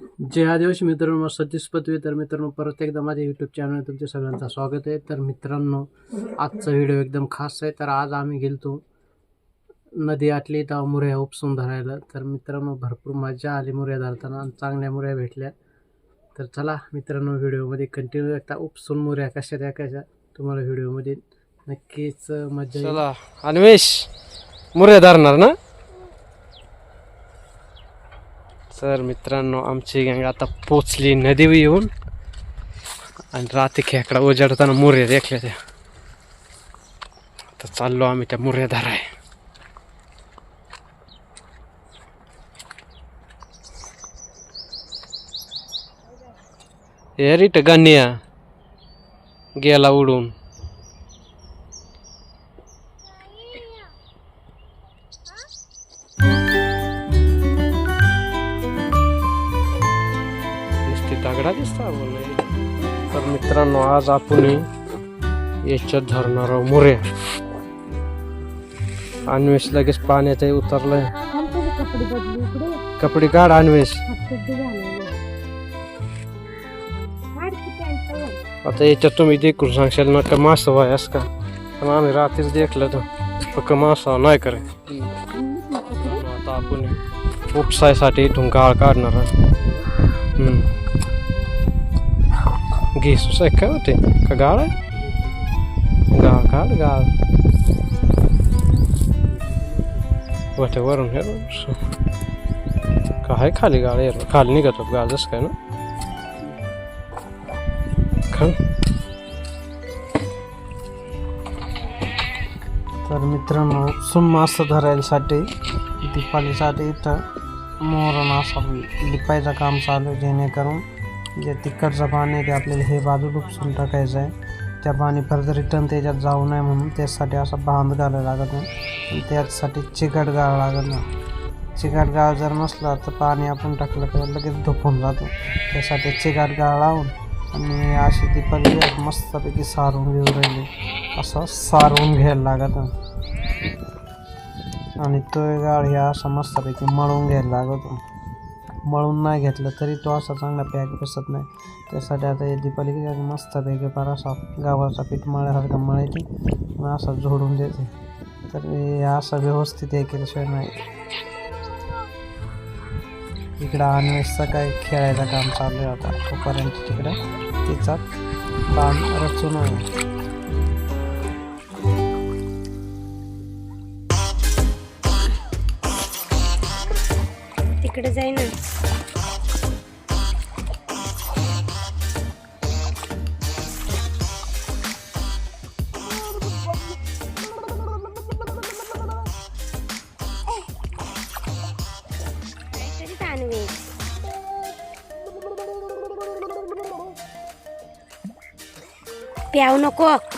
जय आदिवासी मित्रांनो सतीश पदवी तर मित्रांनो परत एकदा माझ्या यूट्यूब चॅनल तुमच्या सगळ्यांचं स्वागत आहे. तर मित्रांनो आजचा व्हिडिओ एकदम खास आहे. तर आज आम्ही गेलतो नदी आटली तर मुऱ्या उपसून धरायला. तर मित्रांनो भरपूर मजा आली मुऱ्या धरताना चांगल्या मुऱ्या भेटल्या. तर चला मित्रांनो व्हिडिओमध्ये कंटिन्यू एकदा उपसून मुऱ्या कशा त्या कशा तुम्हाला व्हिडिओमध्ये नक्कीच मजा चला अन्वेष मुऱ्या धरणार ना? सर मित्रांनो आमची गँग आता पोचली नदी येऊन आणि रात्री खेकडा उजाडताना मुर्या देखल्या त्या. आता चाललो आम्ही त्या मुर्या धराय हे रिट गानिया गेला उडून. नुसती दिसता बोलले तर मित्रांनो आज आपण याच्यात धरणार आहोत मुऱ्या अन्वेष लगेच पाण्यात उतरलंय. कपडे काढ अन्वेष. आता याच्यात तुम्ही देखून सांगशाल का मास व्हयास का पण आम्ही रात्रीच देखलं तर फक्त मासा नाही करे आता आपण उपसायसाठी इथून गाळ काढणार घे सुसाय काय होते का गाळ आहे गाळ काढ गाळ वाटे वरून हे बघ. काय खाली गाळ यार खाली निघत गाळ जसं काय ना खा तर मित्रांनो सुम मासे धरायसाठी दिपालीसाठी इथं मोहरण असा लिपायचं काम चालू जेणेकरून जे तिकडचं पाणी आहे ते आपल्याला हे बाजू उपसून टाकायचं आहे. त्या पाणी परत रिटर्न त्याच्यात जाऊ नये म्हणून त्यासाठी असा बांध घालायला लागत नाही. आणि त्यासाठी चिकट गाळ लागत नाही. चिकट गाळ जर नसला तर पाणी आपण टाकलं तर लगेच धुपून जातो. त्यासाठी चिकट गाळ लावून आणि अशी ती दीपाली मस्तपैकी सारून घेऊ राहिली. असं सारून घ्यायला लागत आणि तो गाळ ह्या असा मस्तपैकी मळून घ्यायला लागतो. मळून नाही घेतलं तरी तो असा चांगला पॅक बसत नाही. त्यासाठी आता हे दीपाली काय मस्तपैकी फार असा गावाचा पीठ मळ्यासारखा मळायची. मग असा झोडून देते तर असं व्यवस्थित हे केल्याशिवाय नाही. इकडं अन्वेषचा काय खेळायचं काम चालू आहे आता. तोपर्यंत तिकडं तिचा बाण रचून तिकडे जाई ना. प्याव नको.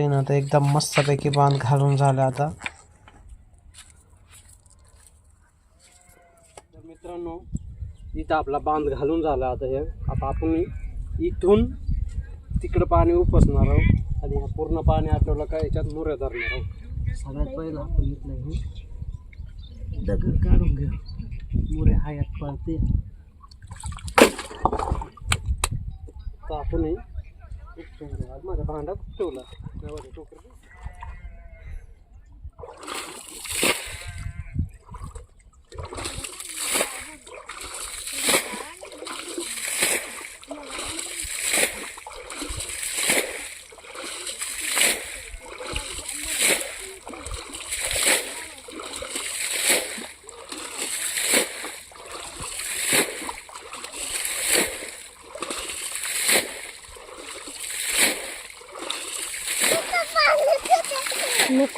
ना आता एकदम मस्तपैकी बांध घालून झाला आता. तर मित्रांनो इथं आपला बांध घालून झाला आता हे. आता आपण इथून तिकडं पाणी उपसणार आहोत आणि पूर्ण पाणी आठवलं का याच्यात मुऱ्या धरणार आहोत. सगळ्यात पहिलं आपण इथलं हे दगड काढून घेऊ. मुरे हायात पाळते तर आपण आज माझ्या भांड्यात ठेवला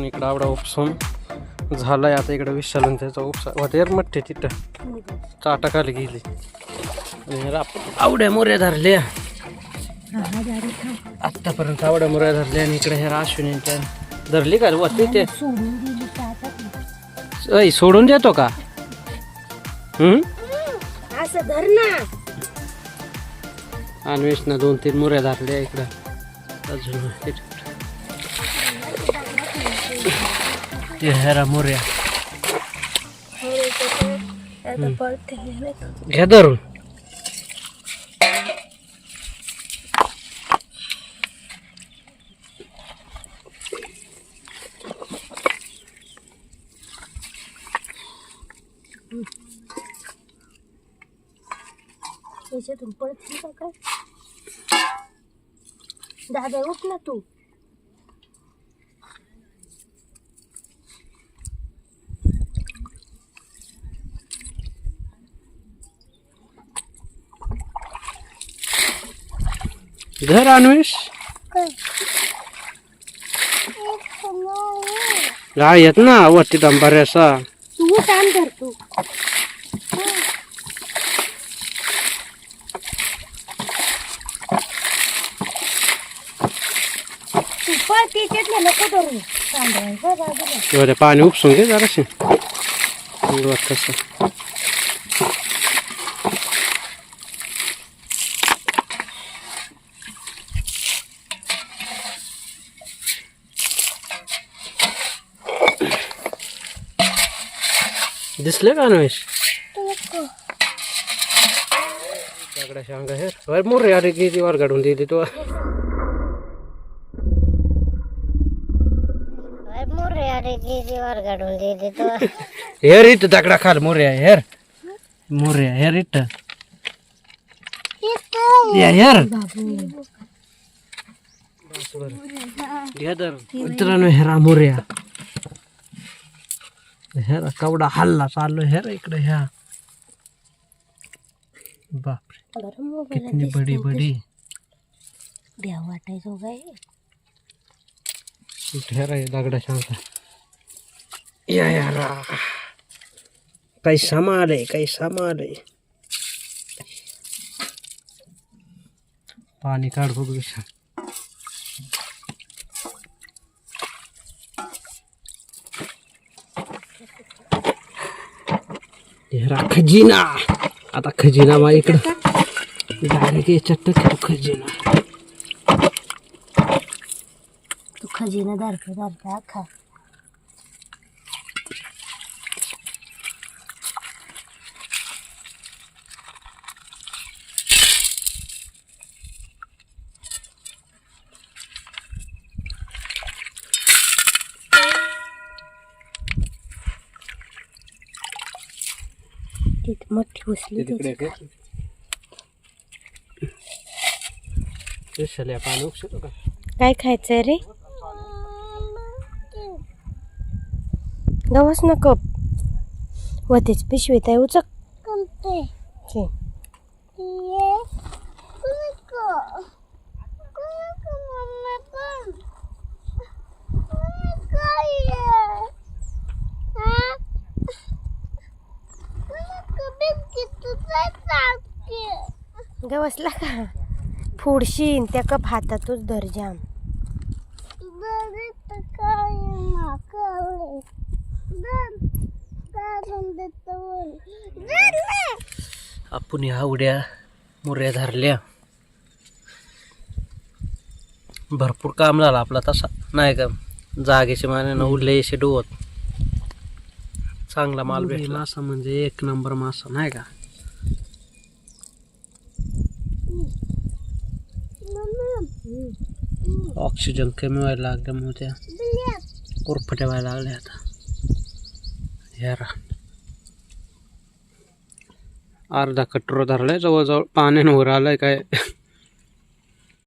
आपण इकडं आवडा उपसून झालाय. आता इकडं विशालन त्याचा उपसा होते मठ्ठे तिथं. गेली. आणि ह्याला आपण आवड्या मोऱ्या धरल्या. आत्तापर्यंत आवड्या मोऱ्या धरल्या आणि इकडे ह्या अश्विनी धरली का वरती ते? ऐ, सोडून देतो का? हम्म? असं धर ना. अन्वेषणं दोन तीन मुऱ्या धरल्या इकडं. अजून ते ह्यारा मोऱ्या घ्या धरून त्याच्यातून पडत का काय दादा उठ ना तू धर अन्वेष हा येत ना वरती तू काम धर तू। तू पळ त्याच्यात नको धरू तांदळाचं बाजूला एवढे पाणी उपसून घे जराशी तसं दिसले का अन्वेष दगडा शांगा हे वर मोर अरे किती वर काढून दिली तो मोरे अरे वर काढून दे तो हेर इथं दगडा खाल मोर्या हेर मोर्या हेर इथं या हेर घ्या तर मित्रांनो हेरा मोर्या हेरा कवडा हल्ला चाललो हेर इकडे ह्या. बापरे कितनी बडी बडी. द्या वाटायचो काय हेरा हे दगडा शांता. या यारा काही सामाल आहे काही सामाल आहे पाणी काढ बघू हेरा खजिना. आता खजिना मा इकडं. डायरेक्ट याच्यात टाकतो खजिना. तू खजिना दारखा दारखा खा. बसली तिकडे काय खायचंय रे? गवस ना कप वतेच पिशवीत आहे उचक छे. गवसला का? फोडशीन त्या कप हातातच धर जाम आपण ह्या उड्या मुर्या धरल्या. भरपूर काम झालं आपला तसा. नाही का? जागेचे माने उरले असे डोवत. चांगला माल भेटला. मासा म्हणजे एक नंबर मासा नाही का? ऑक्सिजन कमी व्हायला लागल्यामुळे त्या उरफट्या व्हायला लागल्या आता. यार अर्धा कटोरा धरलाय जवळजवळ. पाण्यानं वर आलाय काय?